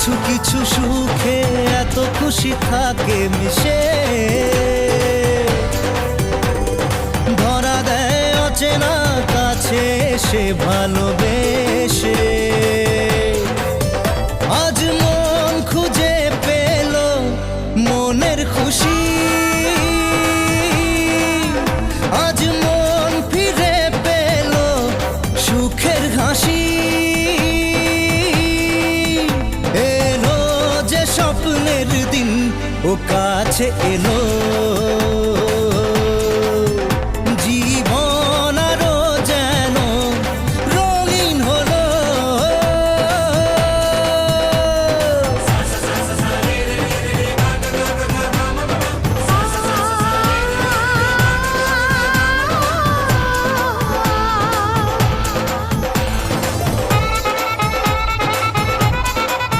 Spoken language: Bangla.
কিছু কিছু সুখে এত খুশি থাকে মিশে। ধরা দেয় অচেনা কাছে সে ভালোবেসে। আজ মন খুঁজে পেল মনের খুশি। আজ মন ফিরে পেল সুখের হাসি। এলো দিন ও কাছে এলো।